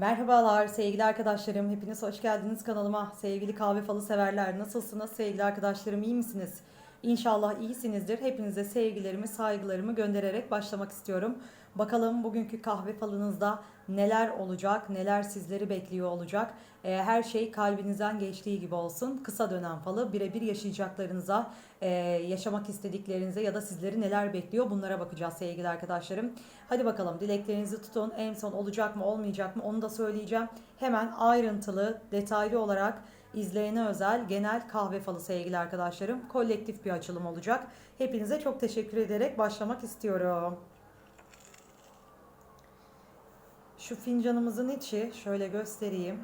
Merhabalar sevgili arkadaşlarım. Hepiniz hoş geldiniz kanalıma. Sevgili kahve falı severler nasılsınız? Sevgili arkadaşlarım iyi misiniz? İnşallah iyisinizdir. Hepinize sevgilerimi, saygılarımı göndererek başlamak istiyorum. Bakalım bugünkü kahve falınızda neler olacak, neler sizleri bekliyor olacak. Ee, her şey kalbinizden geçtiği gibi olsun. Kısa dönem falı birebir yaşayacaklarınıza, e, yaşamak istediklerinize ya da sizleri neler bekliyor bunlara bakacağız sevgili arkadaşlarım. Hadi bakalım dileklerinizi tutun. En son olacak mı olmayacak mı onu da söyleyeceğim. Hemen ayrıntılı, detaylı olarak izleyene özel genel kahve falı sevgili arkadaşlarım. Kolektif bir açılım olacak. Hepinize çok teşekkür ederek başlamak istiyorum. Şu fincanımızın içi şöyle göstereyim.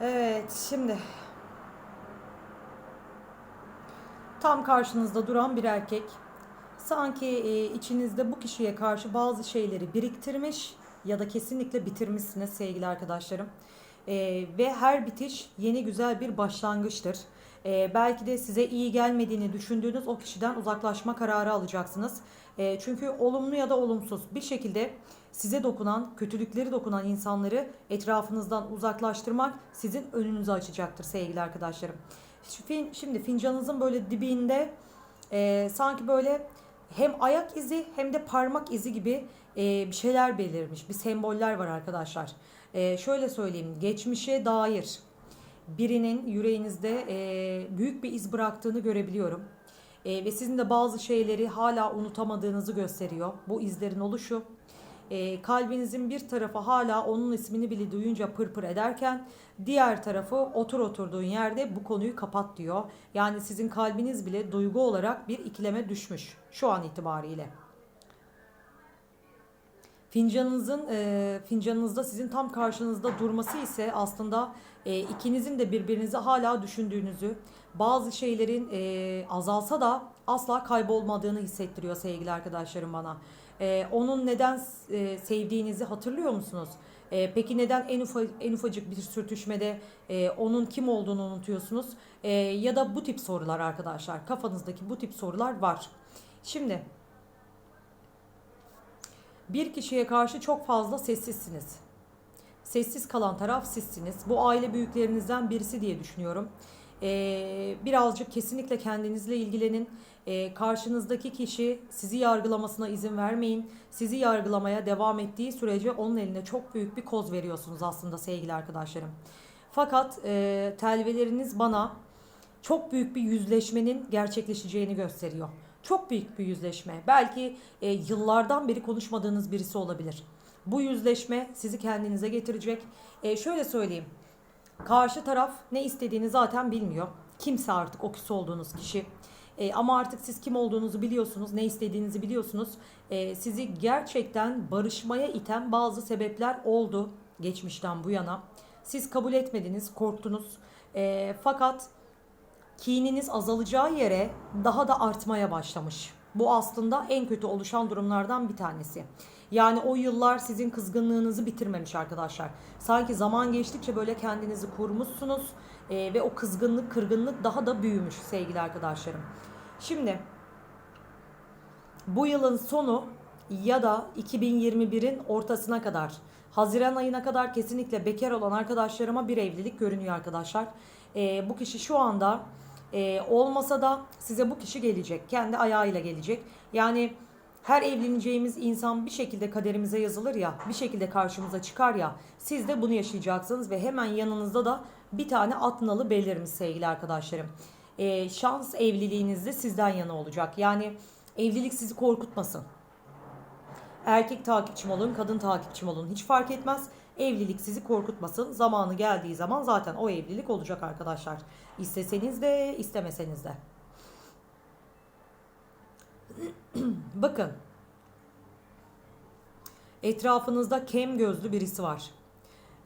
Evet, şimdi tam karşınızda duran bir erkek sanki e, içinizde bu kişiye karşı bazı şeyleri biriktirmiş ya da kesinlikle bitirmişsiniz sevgili arkadaşlarım. E, ve her bitiş yeni güzel bir başlangıçtır. E, belki de size iyi gelmediğini düşündüğünüz o kişiden uzaklaşma kararı alacaksınız. E, çünkü olumlu ya da olumsuz bir şekilde size dokunan, kötülükleri dokunan insanları etrafınızdan uzaklaştırmak sizin önünüzü açacaktır sevgili arkadaşlarım. Şimdi fincanınızın böyle dibinde e, sanki böyle hem ayak izi hem de parmak izi gibi e, bir şeyler belirmiş. Bir semboller var arkadaşlar. E, şöyle söyleyeyim. Geçmişe dair birinin yüreğinizde e, büyük bir iz bıraktığını görebiliyorum. E, ve sizin de bazı şeyleri hala unutamadığınızı gösteriyor. Bu izlerin oluşu. E, kalbinizin bir tarafı hala onun ismini bile duyunca pırpır ederken diğer tarafı otur oturduğun yerde bu konuyu kapat diyor. Yani sizin kalbiniz bile duygu olarak bir ikileme düşmüş şu an itibariyle. Fincanınızın e, fincanınızda sizin tam karşınızda durması ise aslında e, ikinizin de birbirinizi hala düşündüğünüzü, bazı şeylerin e, azalsa da asla kaybolmadığını hissettiriyor sevgili arkadaşlarım bana. E, onun neden e, sevdiğinizi hatırlıyor musunuz? E, peki neden en, ufa, en ufacık bir sürtüşmede e, onun kim olduğunu unutuyorsunuz? E, ya da bu tip sorular arkadaşlar. Kafanızdaki bu tip sorular var. Şimdi bir kişiye karşı çok fazla sessizsiniz. Sessiz kalan taraf sizsiniz. Bu aile büyüklerinizden birisi diye düşünüyorum. Ee, birazcık kesinlikle kendinizle ilgilenin. Ee, karşınızdaki kişi sizi yargılamasına izin vermeyin. Sizi yargılamaya devam ettiği sürece onun eline çok büyük bir koz veriyorsunuz aslında sevgili arkadaşlarım. Fakat e, telveleriniz bana çok büyük bir yüzleşmenin gerçekleşeceğini gösteriyor. Çok büyük bir yüzleşme. Belki e, yıllardan beri konuşmadığınız birisi olabilir. Bu yüzleşme sizi kendinize getirecek. E, şöyle söyleyeyim. Karşı taraf ne istediğini zaten bilmiyor. Kimse artık o küs olduğunuz kişi. E, ama artık siz kim olduğunuzu biliyorsunuz, ne istediğinizi biliyorsunuz. E, sizi gerçekten barışmaya iten bazı sebepler oldu geçmişten bu yana. Siz kabul etmediniz, korktunuz. E, fakat kininiz azalacağı yere daha da artmaya başlamış. Bu aslında en kötü oluşan durumlardan bir tanesi. Yani o yıllar sizin kızgınlığınızı bitirmemiş arkadaşlar. Sanki zaman geçtikçe böyle kendinizi kurmuşsunuz e, ve o kızgınlık, kırgınlık daha da büyümüş sevgili arkadaşlarım. Şimdi bu yılın sonu ya da 2021'in ortasına kadar Haziran ayına kadar kesinlikle bekar olan arkadaşlarıma bir evlilik görünüyor arkadaşlar. E, bu kişi şu anda e, olmasa da size bu kişi gelecek. Kendi ayağıyla gelecek. Yani her evleneceğimiz insan bir şekilde kaderimize yazılır ya, bir şekilde karşımıza çıkar ya. Siz de bunu yaşayacaksınız ve hemen yanınızda da bir tane at nalı belirmiş sevgili arkadaşlarım. E, şans evliliğinizde sizden yana olacak. Yani evlilik sizi korkutmasın. Erkek takipçim olun, kadın takipçim olun hiç fark etmez. Evlilik sizi korkutmasın. Zamanı geldiği zaman zaten o evlilik olacak arkadaşlar. İsteseniz de istemeseniz de. Bakın. Etrafınızda kem gözlü birisi var.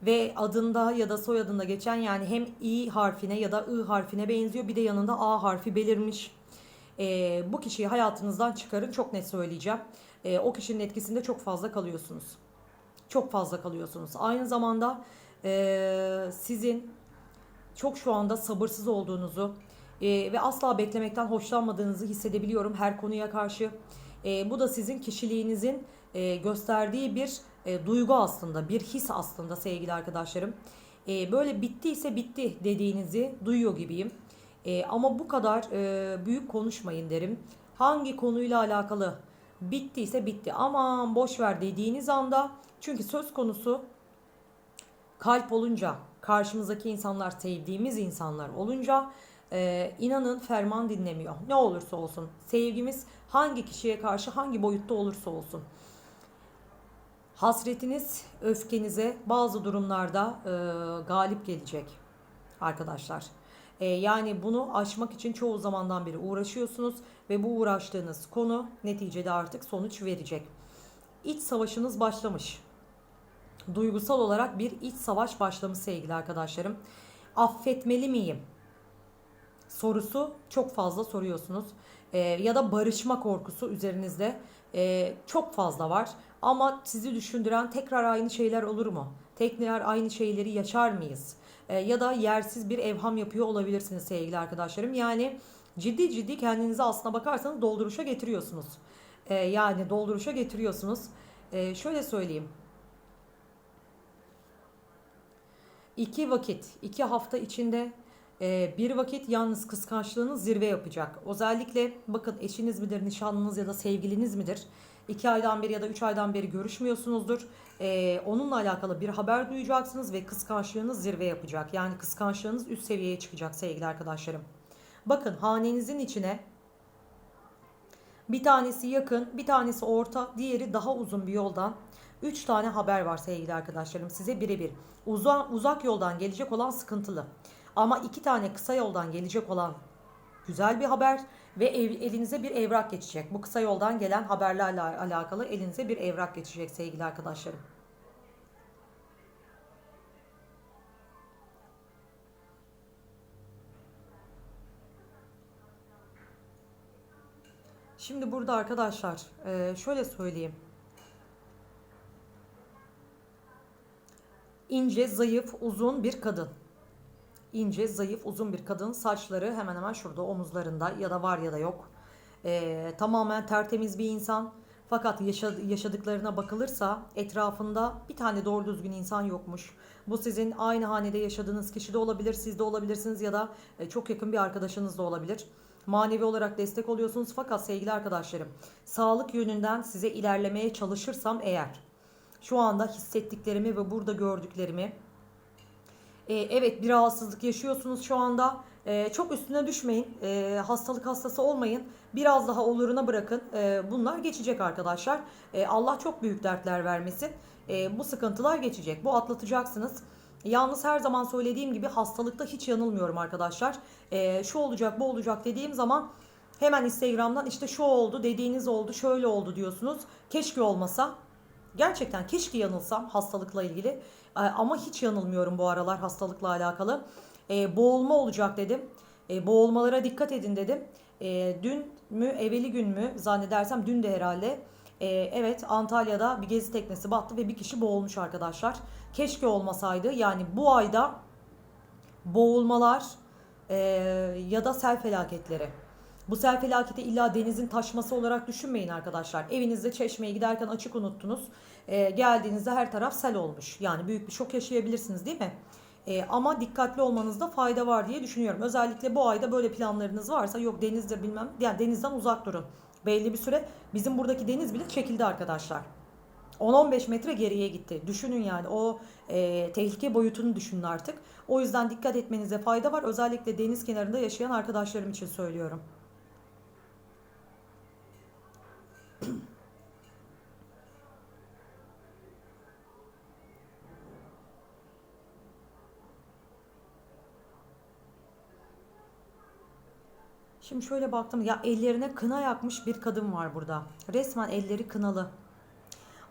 Ve adında ya da soyadında geçen yani hem İ harfine ya da I harfine benziyor. Bir de yanında A harfi belirmiş. Ee, bu kişiyi hayatınızdan çıkarın çok net söyleyeceğim. Ee, o kişinin etkisinde çok fazla kalıyorsunuz. Çok fazla kalıyorsunuz. Aynı zamanda e, sizin çok şu anda sabırsız olduğunuzu, E, ve asla beklemekten hoşlanmadığınızı hissedebiliyorum her konuya karşı. E, bu da sizin kişiliğinizin e, gösterdiği bir e, duygu aslında, bir his aslında sevgili arkadaşlarım. E, böyle bittiyse bitti dediğinizi duyuyor gibiyim. E, ama bu kadar e, büyük konuşmayın derim. Hangi konuyla alakalı bittiyse bitti. Aman boş ver dediğiniz anda çünkü söz konusu kalp olunca karşımızdaki insanlar sevdiğimiz insanlar olunca e, inanın ferman dinlemiyor. Ne olursa olsun sevgimiz hangi kişiye karşı hangi boyutta olursa olsun. Hasretiniz öfkenize bazı durumlarda e, galip gelecek arkadaşlar. E, yani bunu aşmak için çoğu zamandan beri uğraşıyorsunuz ve bu uğraştığınız konu neticede artık sonuç verecek. İç savaşınız başlamış. Duygusal olarak bir iç savaş başlamış sevgili arkadaşlarım. Affetmeli miyim? Sorusu çok fazla soruyorsunuz. E, ya da barışma korkusu üzerinizde e, çok fazla var. Ama sizi düşündüren tekrar aynı şeyler olur mu? Tekrar aynı şeyleri yaşar mıyız? E, ya da yersiz bir evham yapıyor olabilirsiniz sevgili arkadaşlarım. Yani ciddi ciddi kendinizi aslına bakarsanız dolduruşa getiriyorsunuz. E, yani dolduruşa getiriyorsunuz. E, şöyle söyleyeyim. İki vakit, iki hafta içinde bir vakit yalnız kıskançlığınız zirve yapacak. Özellikle bakın eşiniz midir, nişanlınız ya da sevgiliniz midir? İki aydan beri ya da üç aydan beri görüşmüyorsunuzdur. E, onunla alakalı bir haber duyacaksınız ve kıskançlığınız zirve yapacak. Yani kıskançlığınız üst seviyeye çıkacak sevgili arkadaşlarım. Bakın hanenizin içine bir tanesi yakın, bir tanesi orta, diğeri daha uzun bir yoldan 3 tane haber var sevgili arkadaşlarım size birebir. Uzak, uzak yoldan gelecek olan sıkıntılı. Ama iki tane kısa yoldan gelecek olan güzel bir haber ve ev, elinize bir evrak geçecek. Bu kısa yoldan gelen haberlerle alakalı elinize bir evrak geçecek sevgili arkadaşlarım. Şimdi burada arkadaşlar e, şöyle söyleyeyim. İnce, zayıf, uzun bir kadın. İnce, zayıf, uzun bir kadın. Saçları hemen hemen şurada omuzlarında ya da var ya da yok. E, tamamen tertemiz bir insan. Fakat yaşadıklarına bakılırsa etrafında bir tane doğru düzgün insan yokmuş. Bu sizin aynı hanede yaşadığınız kişi de olabilir, siz de olabilirsiniz ya da e, çok yakın bir arkadaşınız da olabilir. Manevi olarak destek oluyorsunuz fakat sevgili arkadaşlarım sağlık yönünden size ilerlemeye çalışırsam eğer şu anda hissettiklerimi ve burada gördüklerimi e, evet bir rahatsızlık yaşıyorsunuz şu anda. E, çok üstüne düşmeyin. E, hastalık hastası olmayın. Biraz daha oluruna bırakın. E, bunlar geçecek arkadaşlar. E, Allah çok büyük dertler vermesin. E, bu sıkıntılar geçecek. Bu atlatacaksınız. Yalnız her zaman söylediğim gibi hastalıkta hiç yanılmıyorum arkadaşlar. Ee, şu olacak bu olacak dediğim zaman hemen Instagram'dan işte şu oldu dediğiniz oldu şöyle oldu diyorsunuz. Keşke olmasa. Gerçekten keşke yanılsam hastalıkla ilgili. Ee, ama hiç yanılmıyorum bu aralar hastalıkla alakalı. Ee, boğulma olacak dedim. Ee, boğulmalara dikkat edin dedim. Ee, dün mü evveli gün mü zannedersem dün de herhalde ee, evet Antalya'da bir gezi teknesi battı ve bir kişi boğulmuş arkadaşlar. Keşke olmasaydı. Yani bu ayda boğulmalar e, ya da sel felaketleri. Bu sel felaketi illa denizin taşması olarak düşünmeyin arkadaşlar. Evinizde çeşmeye giderken açık unuttunuz. E, geldiğinizde her taraf sel olmuş. Yani büyük bir şok yaşayabilirsiniz değil mi? E, ama dikkatli olmanızda fayda var diye düşünüyorum. Özellikle bu ayda böyle planlarınız varsa yok denizdir bilmem yani denizden uzak durun belli bir süre bizim buradaki deniz bile çekildi arkadaşlar. 10-15 metre geriye gitti. Düşünün yani o e, tehlike boyutunu düşünün artık. O yüzden dikkat etmenize fayda var. Özellikle deniz kenarında yaşayan arkadaşlarım için söylüyorum. Şimdi şöyle baktım ya ellerine kına yakmış bir kadın var burada. Resmen elleri kınalı.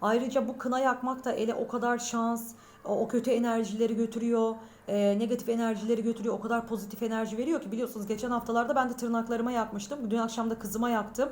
Ayrıca bu kına yakmak da ele o kadar şans, o kötü enerjileri götürüyor, e, negatif enerjileri götürüyor, o kadar pozitif enerji veriyor ki biliyorsunuz geçen haftalarda ben de tırnaklarıma yakmıştım. Dün akşam da kızıma yaktım.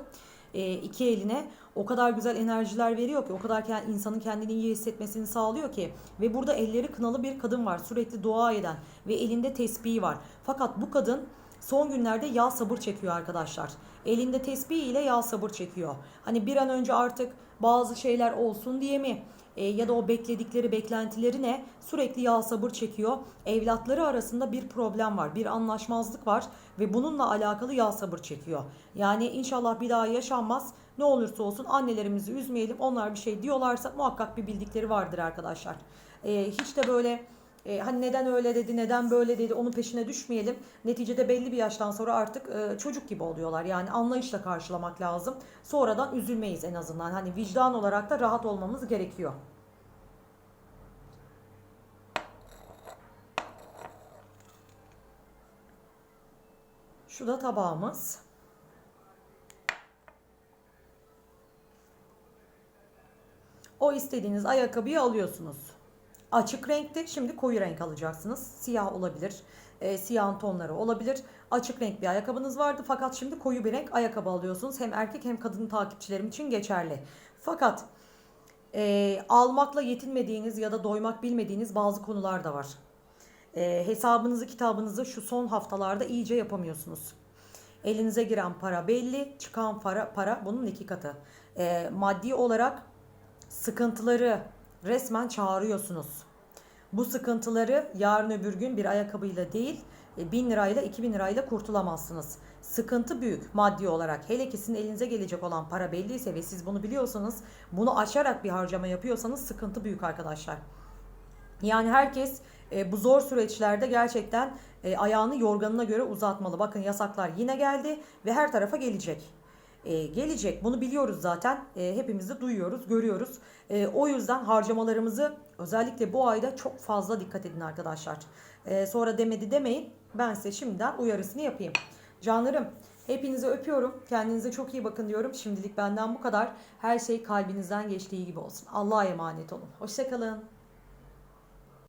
E, iki eline o kadar güzel enerjiler veriyor ki o kadar insanın kendini iyi hissetmesini sağlıyor ki ve burada elleri kınalı bir kadın var sürekli dua eden ve elinde tesbihi var. Fakat bu kadın son günlerde yağ sabır çekiyor arkadaşlar. Elinde tesbih ile yağ sabır çekiyor. Hani bir an önce artık bazı şeyler olsun diye mi? E, ya da o bekledikleri beklentileri ne? Sürekli yağ sabır çekiyor. Evlatları arasında bir problem var, bir anlaşmazlık var ve bununla alakalı yağ sabır çekiyor. Yani inşallah bir daha yaşanmaz. Ne olursa olsun annelerimizi üzmeyelim. Onlar bir şey diyorlarsa muhakkak bir bildikleri vardır arkadaşlar. E, hiç de böyle e, hani neden öyle dedi, neden böyle dedi onun peşine düşmeyelim. Neticede belli bir yaştan sonra artık e, çocuk gibi oluyorlar. Yani anlayışla karşılamak lazım. Sonradan üzülmeyiz en azından. Hani vicdan olarak da rahat olmamız gerekiyor. Şu da tabağımız. O istediğiniz ayakkabıyı alıyorsunuz. Açık renkte şimdi koyu renk alacaksınız. Siyah olabilir. E, siyahın tonları olabilir. Açık renk bir ayakkabınız vardı fakat şimdi koyu bir renk ayakkabı alıyorsunuz. Hem erkek hem kadın takipçilerim için geçerli. Fakat e, almakla yetinmediğiniz ya da doymak bilmediğiniz bazı konular da var. E, hesabınızı kitabınızı şu son haftalarda iyice yapamıyorsunuz. Elinize giren para belli, çıkan para, para bunun iki katı. E, maddi olarak sıkıntıları resmen çağırıyorsunuz. Bu sıkıntıları yarın öbür gün bir ayakkabıyla değil, e, 1000 lirayla 2000 lirayla kurtulamazsınız. Sıkıntı büyük maddi olarak. Hele ki sizin elinize gelecek olan para belliyse ve siz bunu biliyorsanız, bunu aşarak bir harcama yapıyorsanız sıkıntı büyük arkadaşlar. Yani herkes e, bu zor süreçlerde gerçekten e, ayağını yorganına göre uzatmalı. Bakın yasaklar yine geldi ve her tarafa gelecek. E, gelecek bunu biliyoruz zaten. E, hepimiz de duyuyoruz, görüyoruz. E, o yüzden harcamalarımızı özellikle bu ayda çok fazla dikkat edin arkadaşlar. E, sonra demedi demeyin. Ben size şimdiden uyarısını yapayım. Canlarım hepinizi öpüyorum. Kendinize çok iyi bakın diyorum. Şimdilik benden bu kadar. Her şey kalbinizden geçtiği gibi olsun. Allah'a emanet olun. Hoşçakalın.